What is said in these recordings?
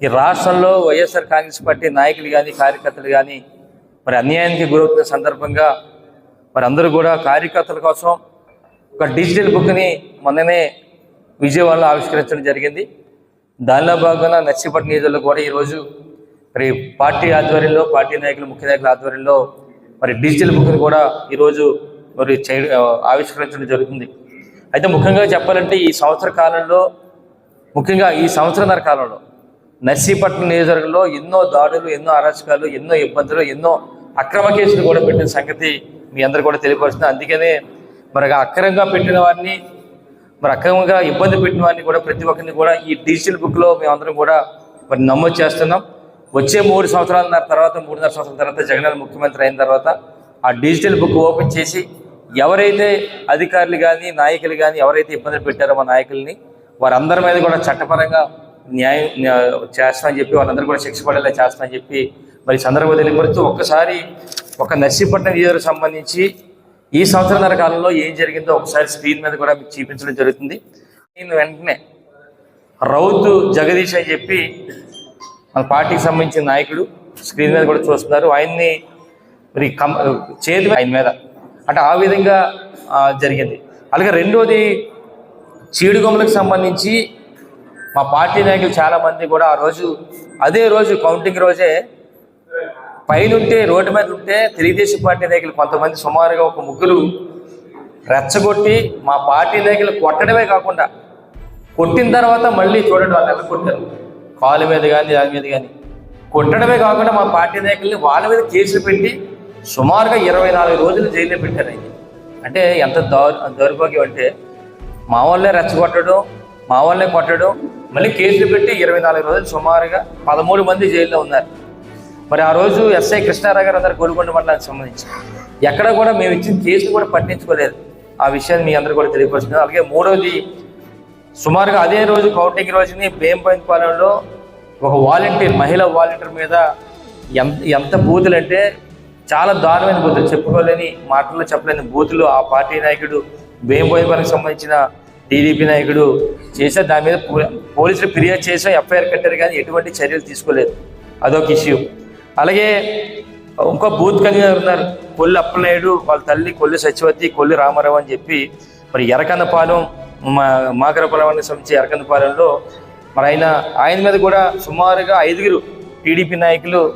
ఈ రాష్ట్రంలో వైఎస్ఆర్ కాంగ్రెస్ పార్టీ నాయకులు కానీ కార్యకర్తలు కానీ మరి అన్యాయానికి గురవుతున్న సందర్భంగా మరి అందరూ కూడా కార్యకర్తల కోసం ఒక డిజిటల్ బుక్ని మొన్ననే విజయవాడలో ఆవిష్కరించడం జరిగింది. దానిలో భాగంగా నర్సీపట్నం నియోజకవర్గంలో కూడా ఈరోజు మరి పార్టీ ఆధ్వర్యంలో పార్టీ నాయకులు ముఖ్య నాయకుల ఆధ్వర్యంలో మరి డిజిటల్ బుక్ని కూడా ఈరోజు మరి చేయ ఆవిష్కరించడం జరుగుతుంది. అయితే ముఖ్యంగా చెప్పాలంటే ఈ సంవత్సర కాలంలో ముఖ్యంగా ఈ సంవత్సరంన్నర కాలంలో నర్సీపట్నం నియోజకవర్గంలో ఎన్నో దాడులు ఎన్నో అరాచకాలు ఎన్నో ఇబ్బందులు ఎన్నో అక్రమ కేసులు కూడా పెట్టిన సంగతి మీ అందరు కూడా తెలియపరుస్తుంది. అందుకనే మరి అక్రమంగా పెట్టిన వారిని మరి అక్రమంగా ఇబ్బంది పెట్టిన వారిని కూడా ప్రతి ఒక్కరిని కూడా ఈ డిజిటల్ బుక్లో మేమందరం కూడా మరి నమోదు చేస్తున్నాం. వచ్చే మూడు సంవత్సరాల తర్వాత మూడున్నర సంవత్సరాల తర్వాత జగన్ ముఖ్యమంత్రి అయిన తర్వాత ఆ డిజిటల్ బుక్ ఓపెన్ చేసి ఎవరైతే అధికారులు కానీ నాయకులు కానీ ఎవరైతే ఇబ్బందులు పెట్టారో మా నాయకుల్ని వారందరి మీద కూడా చట్టపరంగా న్యాయం న్యా- చేస్తామని చెప్పి వాళ్ళందరూ కూడా శిక్ష పడేలా చేస్తామని చెప్పి మరి ఈ సందర్భంగా తెలియపరుస్తూ ఒక్కసారి ఒక నర్సీపట్నం నియోజకవర్గం సంబంధించి ఈ సంవత్సరంన్నర కాలంలో ఏం జరిగిందో ఒకసారి స్క్రీన్ మీద కూడా మీకు చూపించడం జరుగుతుంది. నేను వెంటనే రౌతు జగదీష్ అని చెప్పి మన పార్టీకి సంబంధించిన నాయకుడు స్క్రీన్ మీద కూడా చూస్తున్నారు. ఆయన్ని మరి కం చేతి ఆయన మీద. అంటే ఆ విధంగా జరిగింది. అలాగే రెండోది చీడుగొమ్మలకు సంబంధించి మా పార్టీ నాయకులు చాలా మంది కూడా ఆ రోజు అదే రోజు కౌంటింగ్ రోజే పైనుంటే రోడ్డు మీద ఉంటే తెలుగుదేశం పార్టీ నాయకులు కొంతమంది సుమారుగా ఒక ముగ్గురు రెచ్చగొట్టి మా పార్టీ నాయకులు కొట్టడమే కాకుండా కొట్టిన తర్వాత మళ్ళీ చూడండి వాళ్ళు ఎలా కొట్టారు. కాలు మీద కానీ దాని మీద కానీ కొట్టడమే కాకుండా మా పార్టీ నాయకుల్ని వాళ్ళ మీద కేసులు పెట్టి సుమారుగా ఇరవై నాలుగు రోజులు జైల్లో పెట్టారు అంటే ఎంత దౌర్ దౌర్భాగ్యం అంటే మా వాళ్ళే రెచ్చగొట్టడం మా వాళ్ళే కొట్టడం మళ్ళీ కేసులు పెట్టి ఇరవై నాలుగు రోజులు సుమారుగా పదమూడు మంది జైల్లో ఉన్నారు. మరి ఆ రోజు ఎస్ఐ కృష్ణారావు గారు అందరు గోల్కొండ మండలానికి సంబంధించి ఎక్కడ కూడా మేము ఇచ్చిన కేసులు కూడా పట్టించుకోలేదు. ఆ విషయాన్ని మీ అందరూ కూడా తెలియపరుస్తుంది అలాగే మూడవది సుమారుగా అదే రోజు కౌంటింగ్ రోజుని బేంపైపాలెంలో ఒక వాలంటీర్ మహిళా వాలంటీర్ మీద ఎంత ఎంత బూతులు అంటే చాలా దారుణమైన బూతులు. చెప్పుకోలేని మాటల్లో చెప్పలేని బూతులు ఆ పార్టీ నాయకుడు బేంపైపాలెంకి సంబంధించిన టీడీపీ నాయకుడు చేసే దాని మీద పో- పోలీసులు ఫిర్యాదు చేసాం ఎఫ్ఐఆర్ కట్టారు కానీ ఎటువంటి చర్యలు తీసుకోలేదు. అదొక ఇష్యూ. అలాగే ఇంకో బూత్ కన్వీనర్ ఉన్నారు. కొల్లి అప్పలనాయుడు వాళ్ళ తల్లి కొల్లి సత్యవతి కొల్లి రామారావు అని చెప్పి మరి ఎరకందపాలెం మా మాకరపాలెం సంబంధించి ఎరకందపాలెంలో మరి ఆయన ఆయన మీద కూడా సుమారుగా ఐదుగురు టీడీపీ నాయకులు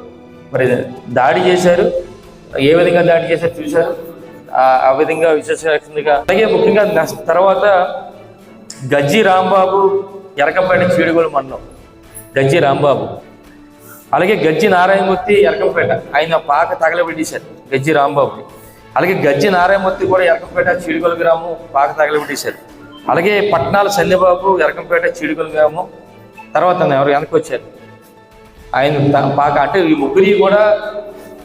మరి దాడి చేశారు. ఏ విధంగా దాడి చేశారు చూశారు? ఆ- విధంగా విశ్వసనీయంగా అలాగే ముఖ్యంగా తర్వాత గజ్జి రాంబాబు ఎరకంపేట చీడుగోలు మండలం. గజ్జి రాంబాబు. అలాగే గజ్జి నారాయణమూర్తి ఎరకంపేట. ఆయన పాక తగలబెట్టేశారు. గజ్జి రాంబాబుని అలాగే గజ్జి నారాయణమూర్తి కూడా ఎరకంపేట చీడుగోలు గ్రామం పాక తగలబెట్టేశారు. అలాగే పట్నాల సన్నిబాబు ఎరకంపేట చీడుగోలు గ్రామం. తర్వాత ఎవరు వెనక్కి వచ్చారు ఆయన పాక అంటే ఈ ముగ్గురి కూడా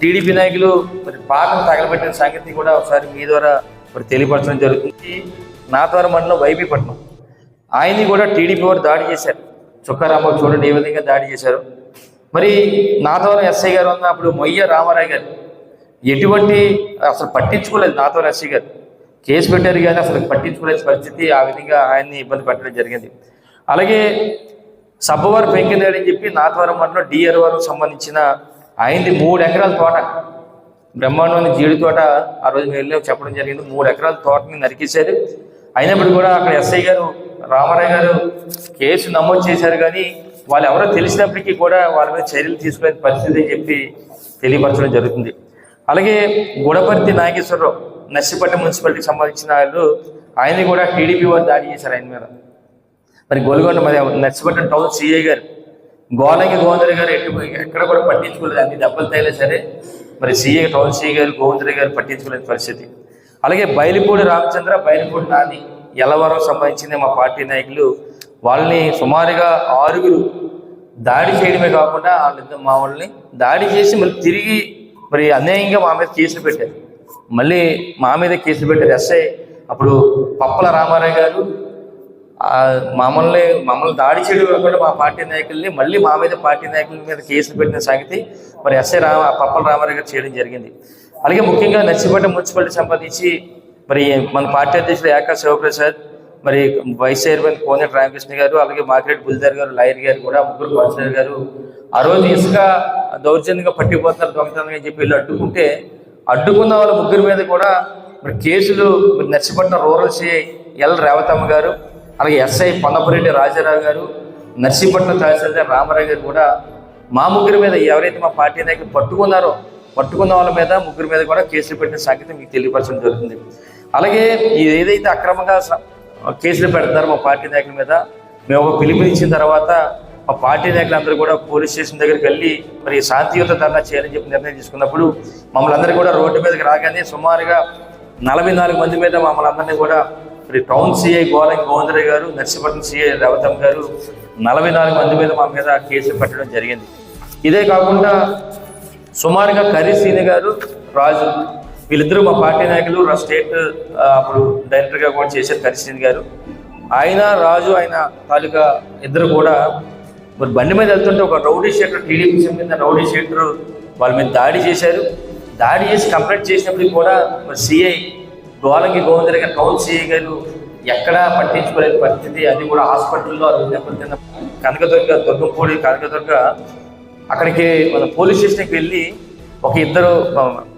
టీడీపీ నాయకులు మరి పాకను తగలబెట్టిన సంగతి కూడా ఒకసారి మీ ద్వారా మరి తెలియపరచడం జరుగుతుంది. నాతవరం మండలం వైబీపట్నం ఆయన్ని కూడా టీడీపీ వారు దాడి చేశారు. చుక్కారాంబాబు చూడండి ఏ విధంగా దాడి చేశారు. మరి నాతవరం ఎస్ఐ గారు ఉన్న అప్పుడు మొయ్య రామారావు గారు ఎటువంటి అసలు పట్టించుకోలేదు నాతవరం ఎస్ఐ గారు. కేసు పెట్టారు కానీ అసలు పట్టించుకోలేని పరిస్థితి ఆ విధంగా ఆయన్ని ఇబ్బంది పెట్టడం జరిగింది. అలాగే సబ్బవారు పెంకినాడు అని చెప్పి నాతవరం మండలం డిఆర్ వారు సంబంధించిన ఆయనది మూడు ఎకరాల తోట. బ్రహ్మాండమైన జీడి తోట ఆ రోజు మేము వెళ్ళి చెప్పడం జరిగింది. మూడు ఎకరాల తోటని నరికేశారు. అయినప్పుడు కూడా అక్కడ ఎస్ఐ గారు రామారావు గారు కేసు నమోదు చేశారు కానీ వాళ్ళు ఎవరో తెలిసినప్పటికీ కూడా వాళ్ళ మీద చర్యలు తీసుకునే పరిస్థితి అని చెప్పి తెలియపరచడం జరుగుతుంది. అలాగే గుడపర్తి నాగేశ్వరరావు నర్సిపట్నం మున్సిపాలిటీకి సంబంధించిన వాళ్ళు ఆయన కూడా టీడీపీ వారు దాడి చేశారు ఆయన మీద. మరి గోల్గొండ మరి నర్సిపట్నం టౌన్ సిఐ గారు గోలంగి గోవిందరి గారు ఎటు ఎక్కడ కూడా పట్టించుకోలేదు అన్ని దెబ్బలు తగిలే సరే మరి సిఐ టౌన్ సిఐ గారు గోవిందరి గారు పట్టించుకోలేని పరిస్థితి. అలాగే బయలుపూడి రామచంద్ర బయలుపూడి నాని ఎలవరం సంబంధించిన మా పార్టీ నాయకులు వాళ్ళని సుమారుగా ఆరుగురు దాడి చేయడమే కాకుండా వాళ్ళిద్దరు మా వాళ్ళని దాడి చేసి మళ్ళీ తిరిగి మరి అన్యాయంగా మా మీద కేసులు పెట్టారు. మళ్ళీ మా మీద కేసులు పెట్టారు. ఎస్ఐ అప్పుడు పప్పల రామారావు గారు మమ్మల్ని మమ్మల్ని దాడి చేయడం కాకుండా మా పార్టీ నాయకుల్ని మళ్ళీ మా మీద పార్టీ నాయకుల మీద కేసులు పెట్టిన సంగతి మరి ఎస్ఐ రామ పప్పల రామారావు గారు చేయడం జరిగింది. అలాగే ముఖ్యంగా నర్సీపట్నం మున్సిపాలిటీ సంబంధించి మరి మన పార్టీ అధ్యక్షుడు ఏకా శివప్రసాద్ మరి వైస్ చైర్మన్ కోనేటి రామకృష్ణ గారు అలాగే మాకిరెడ్డి బుల్దార్ గారు లాయర్ గారు కూడా ముగ్గురు కౌన్సిలర్ గారు ఆ రోజు ఇసుక దౌర్జన్యంగా పట్టిపోతారు దొంగతనం అని చెప్పి వీళ్ళు అడ్డుకుంటే అడ్డుకున్న వాళ్ళ ముగ్గురు మీద కూడా మరి కేసులు మరి Narsipatnam rural CI L Revathamma గారు అలాగే ఎస్ఐ పొన్నపరెడ్డి రాజారావు గారు నర్సీపట్నం తహసీల్దార్ రామారావు గారు కూడా మా ముగ్గురు మీద ఎవరైతే మా పార్టీ నాయకులు పట్టుకున్నారో పట్టుకున్న వాళ్ళ మీద ముగ్గురు మీద కూడా కేసులు పెట్టిన సంగతి మీకు తెలియపరచడం జరుగుతుంది. అలాగే ఏదైతే అక్రమంగా కేసులు పెడతారో మా పార్టీ నాయకుల మీద మేము ఒక పిలుపునిచ్చిన తర్వాత మా పార్టీ నాయకులందరూ కూడా పోలీస్ స్టేషన్ దగ్గరికి వెళ్ళి మరి శాంతియుత ధర్నా చేయాలని చెప్పి నిర్ణయం తీసుకున్నప్పుడు మమ్మల్ని అందరూ కూడా రోడ్డు మీదకి రాగానే సుమారుగా నలభై నాలుగు మంది మీద మమ్మల్ని అందరినీ కూడా మరి టౌన్ సిఐ గోలం గోవిందరావు గారు నర్సీపట్నం సిఐ రవతమ్ గారు నలభై నాలుగు మంది మీద మా మీద కేసులు పెట్టడం జరిగింది. ఇదే కాకుండా సుమారుగా కర్రీ సీని గారు రాజు వీళ్ళిద్దరూ మా పార్టీ నాయకులు స్టేట్ అప్పుడు డైరెక్టర్గా కూడా చేశారు కర్రీ గారు. ఆయన రాజు ఆయన తాలూకా ఇద్దరు కూడా మరి బండి మీద వెళ్తుంటే ఒక రౌడీ షీటర్ టీడీపీ చెందిన రౌడీ షీటర్ వాళ్ళ మీద దాడి చేశారు. దాడి చేసి కంప్లైంట్ చేసినప్పటికి కూడా మరి సిఐ గోలంగి గోవిందర్ గారు టౌన్ సిఐ గారు ఎక్కడా పట్టించుకోలేని పరిస్థితి. అది కూడా హాస్పిటల్లో అది కనకదుర్గ దుర్గంపూడి కనకదుర్గ అక్కడికి మన పోలీస్ స్టేషన్కి వెళ్ళి ఒక ఇద్దరు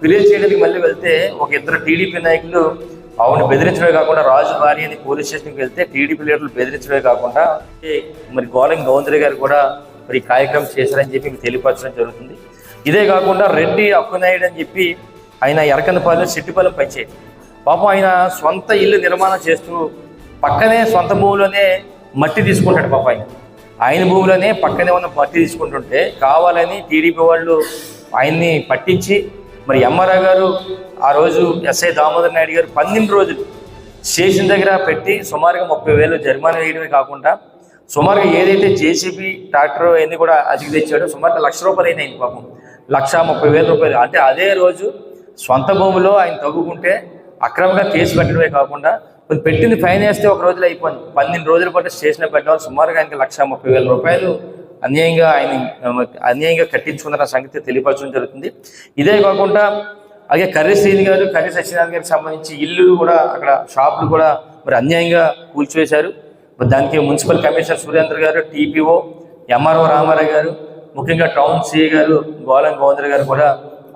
ఫిర్యాదు చేయడానికి మళ్ళీ వెళ్తే ఒక ఇద్దరు టీడీపీ నాయకులు ఆమెను బెదిరించడమే కాకుండా రాజు భార్య అని పోలీస్ స్టేషన్కి వెళ్తే టీడీపీ లీడర్లు బెదిరించడమే కాకుండా మరి గోలం గౌందరి గారు కూడా మరి కార్యక్రమం చేశారని చెప్పి మీకు తెలియపరచడం జరుగుతుంది. ఇదే కాకుండా రెడ్డి అక్కునాయుడు అని చెప్పి ఆయన ఎరకనపాలెం సిట్టిపాలెం పంచాయతీ. పాపం ఆయన సొంత ఇల్లు నిర్మాణం చేస్తూ పక్కనే సొంత భూమిలోనే మట్టి తీసుకుంటాడు పాప ఆయన. ఆయన భూమిలోనే పక్కనే ఉన్న మట్టి తీసుకుంటుంటే కావాలని టీడీపీ వాళ్ళు ఆయన్ని పట్టించి మరి ఎంఆర్ఆర్ గారు ఆ రోజు ఎస్ఐ దామోదర్ నాయుడు గారు పన్నెండు రోజులు స్టేషన్ దగ్గర పెట్టి సుమారుగా ముప్పై వేలు జరిమానా వేయడమే కాకుండా సుమారుగా ఏదైతే జేసీబీ ట్రాక్టర్ అవన్నీ కూడా అతికి తెచ్చాడో సుమారుగా లక్ష రూపాయలు అయినాయి పాపం. లక్ష ముప్పై వేల రూపాయలు. అంటే అదే రోజు సొంత భూమిలో ఆయన తగ్గుకుంటే అక్రమంగా కేసు పెట్టడమే కాకుండా మరి పెట్టింది ఫైన్ వేస్తే ఒక రోజులో అయిపోయింది. పన్నెండు రోజుల పాటు స్టేషన్లో పెట్టడం సుమారుగా ఆయనకి లక్ష ముప్పై వేల రూపాయలు అన్యాయంగా ఆయన అన్యాయంగా కట్టించుకున్న సంగతి తెలియపరచడం జరుగుతుంది. ఇదే కాకుండా అలాగే కర్రీ శ్రీని గారు కర్రీ సత్యనారాయణ గారికి సంబంధించి ఇల్లు కూడా అక్కడ షాపులు కూడా మరి అన్యాయంగా కూల్చివేశారు. మరి దానికి మున్సిపల్ కమిషనర్ సురేంద్ర గారు టీపీఓ ఎంఆర్ఓ రామారావు గారు ముఖ్యంగా టౌన్ సిఐ గారు గోలం గోవింద్ర గారు కూడా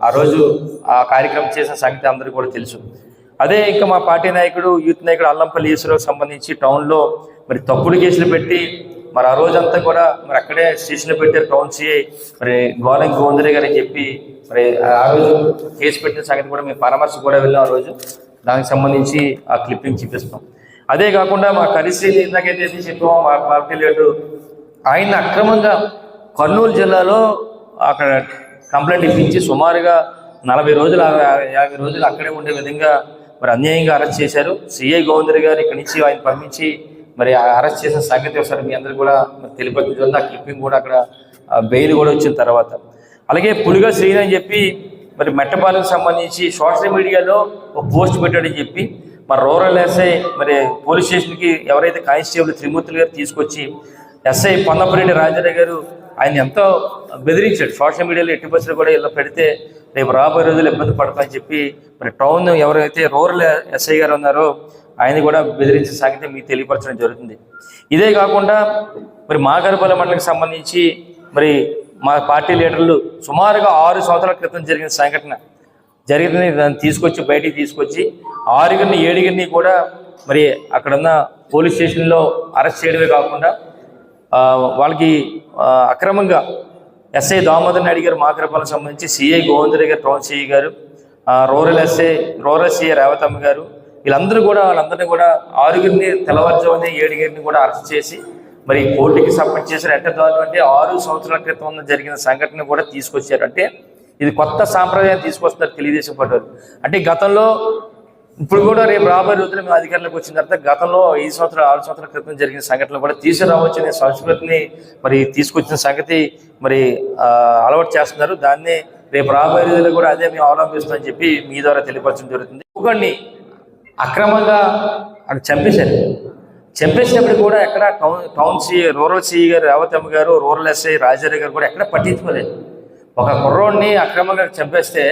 ఆ రోజు ఆ కార్యక్రమం చేసిన సంగతి అందరికీ కూడా తెలుసు. అదే ఇంకా మా పార్టీ నాయకుడు యూత్ నాయకుడు అల్లంపల్లి ఈశ్వరరావు సంబంధించి టౌన్లో మరి తప్పుడు కేసులు పెట్టి మరి ఆ రోజంతా కూడా మరి అక్కడే స్టేషన్లో పెట్టారు టౌన్ సిఐ మరి గోలం గోవిందరే గారు అని చెప్పి మరి ఆ రోజు కేసు పెట్టిన సంగతి కూడా మేము పరామర్శ కూడా వెళ్ళాం ఆ రోజు. దానికి సంబంధించి ఆ క్లిప్పింగ్ చూపిస్తాం. అదే కాకుండా మా కలిసి ఇందాకైతే ఏది చెప్పామో మా పార్టీ లీడరు ఆయన అక్రమంగా కర్నూలు జిల్లాలో అక్కడ కంప్లైంట్ ఇప్పించి సుమారుగా నలభై రోజులు ఆ- యాభై రోజులు అక్కడే ఉండే విధంగా మరి అన్యాయంగా అరెస్ట్ చేశారు. సిఐ గోవిందర్ గారు ఇక్కడి నుంచి ఆయన పంపించి మరి ఆ అరెస్ట్ చేసిన సంగతి ఒకసారి మీ అందరికి కూడా తెలిపి ఆ క్లిప్పింగ్ కూడా అక్కడ బెయిల్ కూడా వచ్చిన తర్వాత. అలాగే పులిగా శ్రీని అని చెప్పి మరి మెట్టపాలకు సంబంధించి సోషల్ మీడియాలో ఒక పోస్ట్ పెట్టాడని చెప్పి మరి రూరల్ ఎస్ఐ మరి పోలీస్ స్టేషన్కి ఎవరైతే కానిస్టేబుల్ త్రిమూర్తులు గారు తీసుకొచ్చి ఎస్ఐ పొన్నపరెడ్డి రాజారావు గారు ఆయన ఎంతో బెదిరించాడు. సోషల్ మీడియాలో ఎట్టి బస్సులు కూడా ఇలా పెడితే రేపు రాబోయే రోజులు ఇబ్బంది పడతామని చెప్పి మరి టౌన్ ఎవరైతే రూరల్ ఎస్ఐ గారు ఉన్నారో ఆయన కూడా బెదిరించే సాగితే మీకు తెలియపరచడం జరుగుతుంది. ఇదే కాకుండా మరి మాగరపల్లి మండలికి సంబంధించి మరి మా పార్టీ లీడర్లు సుమారుగా ఆరు సంవత్సరాల క్రితం జరిగిన సంఘటన జరిగిందని దాన్ని తీసుకొచ్చి బయటికి తీసుకొచ్చి ఆరుగురిని ఏడుగురిని కూడా మరి అక్కడున్న పోలీస్ స్టేషన్లో అరెస్ట్ చేయడమే కాకుండా వాళ్ళకి అక్రమంగా ఎస్ఐ దామోదర్ నాయుడు గారు మాకరపాలకు సంబంధించి. సిఐ గోవిందరెడ్డి గారు టౌన్ సిఐ గారు rural SI rural CI Revathamma గారు వీళ్ళందరూ కూడా వాళ్ళందరినీ కూడా ఆరుగురిని తెల్లవారుజామునే ఏడుగురిని కూడా అరెస్ట్ చేసి మరి కోర్టుకి సబ్మిట్ చేశారు ఎట్ట అంటే ఆరు సంవత్సరాల క్రితం జరిగిన సంఘటన కూడా తీసుకొచ్చారు. అంటే ఇది కొత్త సాంప్రదాయం తీసుకొస్తున్నారు తెలుగుదేశం పార్టీ అంటే గతంలో ఇప్పుడు కూడా రేపు రాబోయే రోజుల్లో మేము అధికారంలోకి వచ్చిన తర్వాత గతంలో ఐదు సంవత్సరాలు ఆరు సంవత్సరాల క్రితం జరిగిన సంఘటనలు కూడా తీసుకురావచ్చనే సంస్కృతిని మరి తీసుకొచ్చిన సంగతి మరి అలవాటు చేస్తున్నారు. దాన్ని రేపు రాబోయే రోజుల్లో కూడా అదే మేము అవలంబిస్తామని చెప్పి మీ ద్వారా తెలియపరచడం జరుగుతుంది. ఒకరిని అక్రమంగా అక్కడ చంపేశారు. చంపేసినప్పుడు కూడా ఎక్కడ town town C rural CI గారు రేవతమ్మ గారు రూరల్ ఎస్ఐ రాజారావు గారు కూడా ఎక్కడ పట్టించుకోలేదు. ఒక కుర్రోడిని అక్రమంగా చంపేస్తే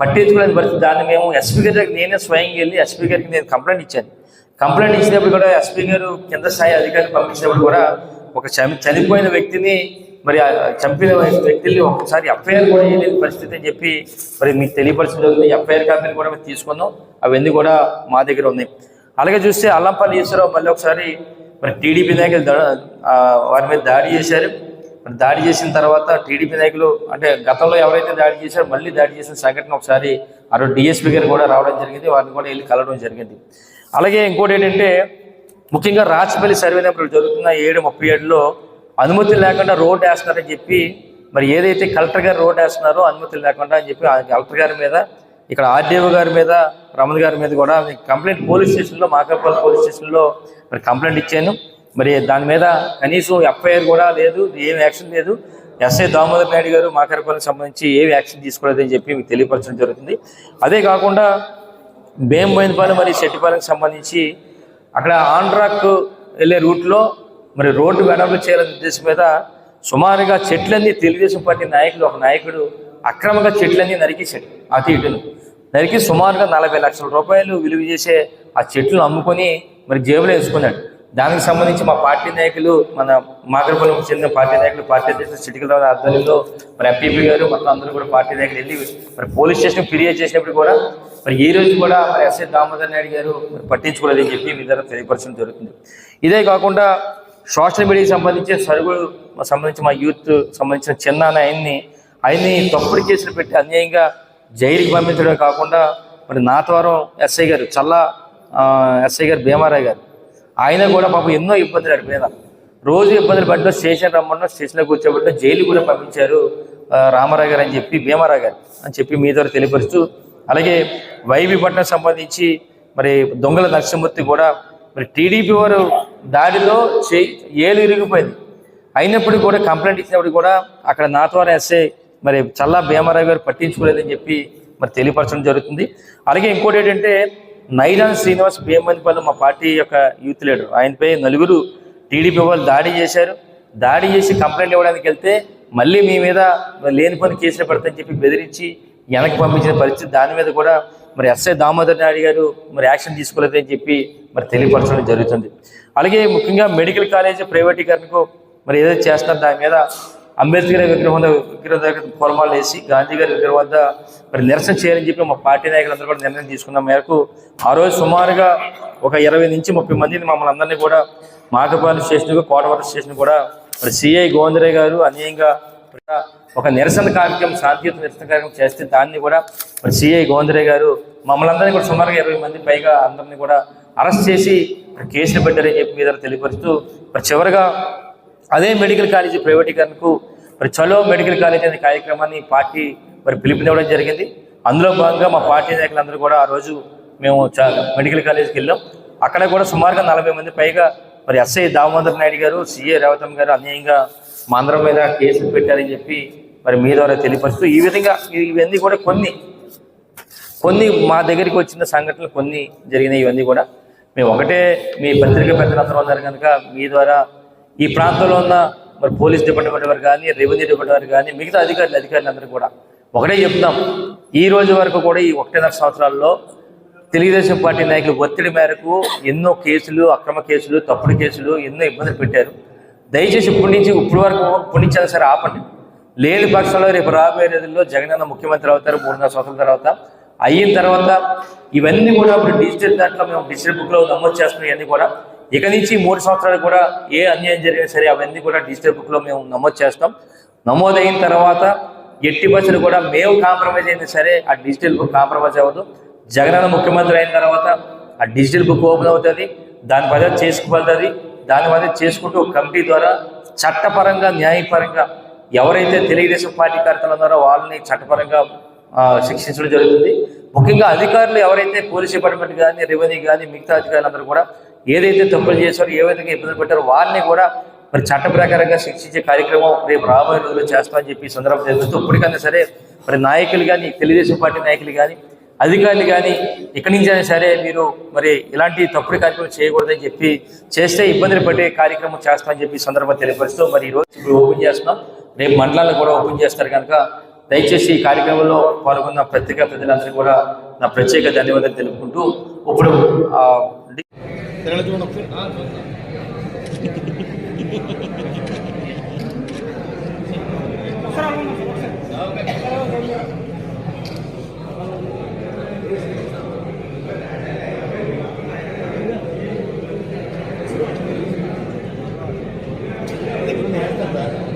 పట్టించుకోలేని పరిస్థితి దాన్ని మేము ఎస్పీ గారి దగ్గర నేనే స్వయంగా వెళ్ళి ఎస్పీ గారికి నేను కంప్లైంట్ ఇచ్చాను. కంప్లైంట్ ఇచ్చినప్పుడు కూడా ఎస్పీ గారు కింద స్థాయి అధికారులు పంపించినప్పుడు కూడా ఒక చని- చనిపోయిన వ్యక్తిని మరి ఆ చంపిన వ్యక్తుల్ని ఒకసారి ఎఫ్ఐఆర్ కూడా వేయలేని పరిస్థితి అని చెప్పి మరి మీకు తెలియపరిచిన జరిగింది ఎఫ్ఐఆర్ కాపీలు కూడా మేము తీసుకున్నాం. అవన్నీ కూడా మా దగ్గర ఉన్నాయి. అలాగే చూస్తే అల్లంపల్లి ఈశ్వరరావు మళ్ళీ ఒకసారి మరి టీడీపీ నాయకులు దా- వారి మీద దాడి చేశారు. మరి దాడి చేసిన తర్వాత టీడీపీ నాయకులు అంటే గతంలో ఎవరైతే దాడి చేశారో మళ్ళీ దాడి చేసిన సంఘటన ఒకసారి ఆ డిఎస్పీ గారు కూడా రావడం జరిగింది. వారిని కూడా వెళ్ళి కలవడం జరిగింది. అలాగే ఇంకోటి ఏంటంటే ముఖ్యంగా రాచపల్లి సర్వే నెంబర్ జరుగుతున్న ఏడు ముప్పై ఏడులో అనుమతి లేకుండా రోడ్ వేస్తున్నారని చెప్పి మరి ఏదైతే కలెక్టర్ గారు రోడ్ వేస్తున్నారో అనుమతి లేకుండా అని చెప్పి కలెక్టర్ గారి మీద ఇక్కడ ఆర్డీఓ గారి మీద రమణ గారి మీద కూడా కంప్లైంట్ పోలీస్ స్టేషన్లో మాకాపల్లి పోలీస్ స్టేషన్లో మరి కంప్లైంట్ ఇచ్చాను. మరి దాని మీద కనీసం ఎఫ్ఐఆర్ కూడా లేదు ఏం యాక్షన్ లేదు. ఎస్ఐ దామోదర్ నాయుడు గారు మాకరపాలకు సంబంధించి ఏమి యాక్షన్ తీసుకోలేదని చెప్పి మీకు తెలియపరచడం జరుగుతుంది. అదే కాకుండా బేంబోయినపాలెం మరియు శెట్టిపాలెంకి సంబంధించి అక్కడ ఆంధ్రాక్ వెళ్ళే రూట్లో మరి రోడ్డు వెడల్పు చేయాలనే ఉద్దేశం మీద సుమారుగా చెట్లన్నీ తెలుగుదేశం పార్టీ నాయకులు ఒక నాయకుడు అక్రమంగా చెట్లన్నీ నరికేశాడు. అటు ఇటును. నరికి సుమారుగా నలభై లక్షల రూపాయలు విలువ చేసే ఆ చెట్లు అమ్ముకొని మరి జేబులో వేసుకున్నాడు. దానికి సంబంధించి మా పార్టీ నాయకులు మన మాగరపల్లికి చెందిన పార్టీ నాయకులు పార్టీ అధ్యక్షులు చిటికలరావు ఆధ్వర్యంలో మరి ఎంపీపీ గారు మొత్తం అందరూ కూడా పార్టీ నాయకులు వెళ్ళి మరి పోలీస్ స్టేషన్ ఫిర్యాదు చేసినప్పుడు కూడా మరి ఈ రోజు కూడా మరి ఎస్ఐ దామోదర్ నాయుడు గారు మరి పట్టించుకోలేదని చెప్పి మీ దగ్గర తెలియపరచడం జరుగుతుంది. ఇదే కాకుండా సోషల్ మీడియాకి సంబంధించి సరుకులు సంబంధించి మా యూత్ సంబంధించిన చిన్న ఆయన్ని ఆయన్ని తప్పుడు కేసులు పెట్టి అన్యాయంగా జైలుకి పంపించడమే కాకుండా మరి నాతవరం ఎస్ఐ గారు చల్లా ఎస్ఐ గారు భీమారాయ్ గారు ఆయన కూడా పాపం ఎన్నో ఇబ్బందులు అడి మీద రోజు ఇబ్బందులు పడ్డా స్టేషన్ రమ్మన్న స్టేషన్లో కూర్చోబెట్టడం జైలు కూడా పంపించారు రామారావు గారు అని చెప్పి భీమారావు గారు అని చెప్పి మీ ద్వారా తెలియపరుస్తూ అలాగే వైవి పట్నం సంబంధించి మరి దొంగల నరసింహూర్తి కూడా మరి టీడీపీ వారు దాడిలో చే ఏలు ఇరిగిపోయింది. అయినప్పటికీ కూడా కంప్లైంట్ ఇచ్చినప్పుడు కూడా అక్కడ నా ద్వారా ఎస్ఐ మరి చల్లా భీమారావు గారు పట్టించుకోలేదని చెప్పి మరి తెలియపరచడం జరుగుతుంది. అలాగే ఇంకోటి ఏంటంటే నైరాన్ శ్రీనివాస్ భీమనిపల్లి మా పార్టీ యొక్క యూత్ లీడర్. ఆయనపై నలుగురు టీడీపీ వాళ్ళు దాడి చేశారు. దాడి చేసి కంప్లైంట్ ఇవ్వడానికి వెళ్తే మళ్ళీ మీ మీద లేని పని కేసులు పెడతాని చెప్పి బెదిరించి వెనక్కి పంపించిన పరిస్థితి దాని మీద కూడా మరి ఎస్ఐ దామోదర్ నాయుడు గారు మరి యాక్షన్ తీసుకోలేదని చెప్పి మరి తెలియపరచడం జరుగుతుంది. అలాగే ముఖ్యంగా మెడికల్ కాలేజ్ ప్రైవేటీకరణకు మరి ఏదైతే చేస్తున్నారు దాని మీద అంబేద్కర్ విగ్రహం విగ్రహం దగ్గర పొలమాలు వేసి గాంధీ గారి విగ్రహం వద్ద మరి నిరసన చేయాలని చెప్పి మా పార్టీ నాయకులందరూ కూడా నిర్ణయం తీసుకున్న మేరకు ఆ రోజు సుమారుగా ఒక ఇరవై నుంచి ముప్పై మందిని మమ్మల్ని అందరినీ కూడా మాకపాలెం స్టేషన్ కోటవరం స్టేషన్ కూడా మరి సిఐ గోవిందరాయ్ గారు అన్యాయంగా ఒక నిరసన కార్యక్రమం శాంతియుత నిరసన కార్యక్రమం చేస్తే దాన్ని కూడా మరి సిఐ గోవిందరాయ్ గారు మమ్మల్ని అందరినీ కూడా సుమారుగా ఇరవై మంది పైగా అందరినీ కూడా అరెస్ట్ చేసి కేసులు పెట్టారని చెప్పి మీద తెలియపరుస్తూ మరి చివరిగా అదే మెడికల్ కాలేజీ ప్రైవేటీకరణకు మరి చలో మెడికల్ కాలేజ్ అనే కార్యక్రమాన్ని పార్టీ మరి పిలుపునివ్వడం జరిగింది. అందులో భాగంగా మా పార్టీ నాయకులందరూ కూడా ఆ రోజు మేము మెడికల్ కాలేజీకి వెళ్ళాం. అక్కడ కూడా సుమారుగా నలభై మంది పైగా మరి ఎస్ఐ దామోదర్ నాయుడు గారు సిఏ రేవతమ్మ గారు అన్యాయంగా మా అందరం మీద కేసులు పెట్టారని చెప్పి మరి మీ ద్వారా తెలియపరుస్తూ ఈ విధంగా ఇవన్నీ కూడా కొన్ని కొన్ని మా దగ్గరికి వచ్చిన సంఘటనలు కొన్ని జరిగినాయి. ఇవన్నీ కూడా మేము ఒకటే మీ పత్రిక పెద్దలందరూ ఉన్నారు కనుక మీ ద్వారా ఈ ప్రాంతంలో ఉన్న మరి పోలీస్ డిపార్ట్మెంట్ వారు కానీ రెవెన్యూ డిపార్ట్మెంట్ వారు కానీ మిగతా అధికారులు అధికారులందరూ కూడా ఒకటే చెప్తాం. ఈ రోజు వరకు కూడా ఈ ఒకటిన్నర సంవత్సరాల్లో తెలుగుదేశం పార్టీ నాయకులు ఒత్తిడి మేరకు ఎన్నో కేసులు అక్రమ కేసులు తప్పుడు కేసులు ఎన్నో ఇబ్బందులు పెట్టారు. దయచేసి ఇప్పటి నుంచి వరకు ఇప్పటి నుంచి అయినా సరే ఆపండి. లేని పక్షంలో రేపు రాబోయే రోజుల్లో జగనన్న ముఖ్యమంత్రి అవుతారు మూడున్నర సంవత్సరాల తర్వాత. అయిన తర్వాత ఇవన్నీ కూడా ఇప్పుడు డిజిటల్ దాంట్లో మేము డిజిటల్ బుక్లో నమోదు చేస్తున్నాం ఇవన్నీ కూడా. ఇక నుంచి మూడు సంవత్సరాలు కూడా ఏ అన్యాయం జరిగినా సరే అవన్నీ కూడా డిజిటల్ బుక్లో మేము నమోదు చేస్తాం. నమోదైన తర్వాత ఎట్టి బస్సులు కూడా మేము కాంప్రమైజ్ అయినా సరే ఆ డిజిటల్ బుక్ కాంప్రమైజ్ అవ్వదు. జగనన్న ముఖ్యమంత్రి అయిన తర్వాత ఆ డిజిటల్ బుక్ ఓపెన్ అవుతుంది. దాని పద్ధతి చేసుకుపోతుంది. దాని చేసుకుంటూ కమిటీ ద్వారా చట్టపరంగా న్యాయపరంగా ఎవరైతే తెలుగుదేశం పార్టీ కార్యకర్తలు ఉన్నారో వాళ్ళని చట్టపరంగా శిక్షించడం జరుగుతుంది. ముఖ్యంగా అధికారులు ఎవరైతే పోలీస్ డిపార్ట్మెంట్ కానీ రెవెన్యూ కానీ మిగతా అధికారులందరూ కూడా ఏదైతే తప్పులు చేశారో ఏవైతే ఇబ్బందులు పెట్టారో వారిని కూడా మరి చట్ట ప్రకారంగా శిక్షించే కార్యక్రమం రేపు రాబోయే రోజుల్లో చేస్తామని చెప్పి సందర్భం జరుగుతుంది ఇప్పటికైనా సరే మరి నాయకులు కానీ తెలుగుదేశం పార్టీ నాయకులు కానీ అధికారులు కానీ ఇక్కడి నుంచి అయినా సరే మీరు మరి ఇలాంటి తప్పుడు కార్యక్రమం చేయకూడదని చెప్పి చేస్తే ఇబ్బందులు పడే కార్యక్రమం చేస్తామని చెప్పి ఈ సందర్భంగా తెలియపరుస్తూ మరి ఈ రోజు ఇప్పుడు ఓపెన్ చేస్తున్నాం. రేపు మండలాలను కూడా ఓపెన్ చేస్తారు కనుక దయచేసి ఈ కార్యక్రమంలో పాల్గొన్న పత్రికా ప్రజలందరికీ కూడా నా ప్రత్యేక ధన్యవాదాలు తెలుపుకుంటూ ఇప్పుడు